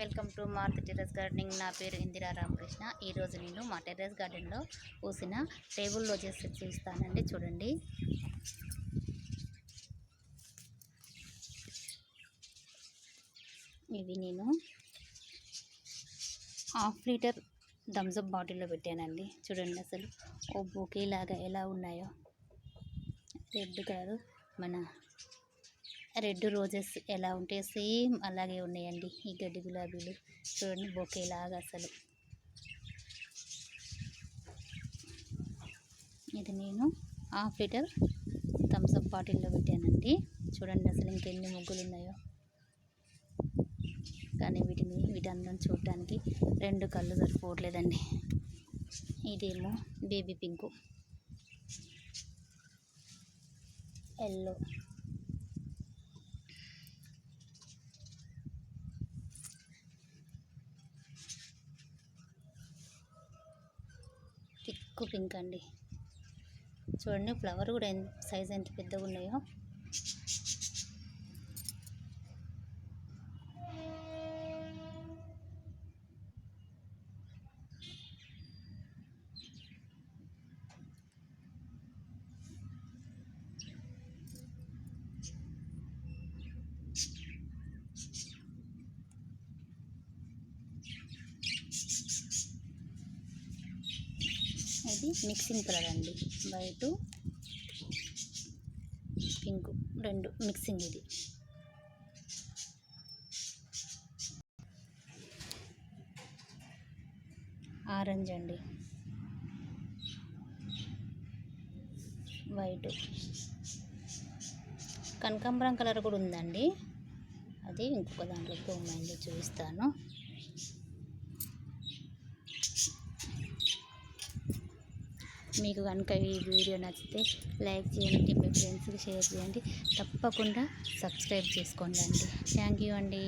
Welcome to మార్త్ terrace gardening. నా పేరు ఇందిరా రామకృష్ణ. ఈరోజు నేను మా టెర్రస్ గార్డెన్లో పూసిన టేబుల్ చేసి చూస్తానండి చూడండి. ఇవి నేను హాఫ్ లీటర్ థమ్స్అప్ బాటిల్లో పెట్టానండి. చూడండి అసలు ఓ బొకే ఎలా ఉన్నాయో. రెడ్ కలర్ మన రెడ్ రోజెస్ ఎలా ఉంటే సేమ్ అలాగే ఉన్నాయండి ఈ గడ్డి గులాబీలు. చూడండి బొకేలాగా అసలు. ఇది నేను హాఫ్ లీటర్ థమ్స్అప్ బాటిల్లో పెట్టానండి. చూడండి అసలు ఇంకెన్ని ముగ్గులు ఉన్నాయో. కానీ వీటిని వీటందరం చూడటానికి రెండు కళ్ళు సరిపోవట్లేదండి. ఇదేమో బేబీ పింకు. ఎల్లో. ఎక్కువ పింక్ అండి. చూడండి ఫ్లవర్ కూడా ఎంత సైజ్ ఎంత పెద్దగా ఉన్నాయో ఇది మిక్సింగ్ కలర్ అండి వైట్ పింక్ రెండు మిక్సింగ్ ఇది. ఆరెంజ్ అండి. వైట్. కనకాంబరం కలర్ కూడా ఉందండి. అది ఇంకొక దాంట్లో తోమండి చూపిస్తాను. మీకు కనుక ఈ వీడియో నచ్చితే లైక్ చేయండి మీ ఫ్రెండ్స్కి షేర్ చేయండి. తప్పకుండా సబ్స్క్రైబ్ చేసుకోండి అండి. థ్యాంక్ యూ అండి.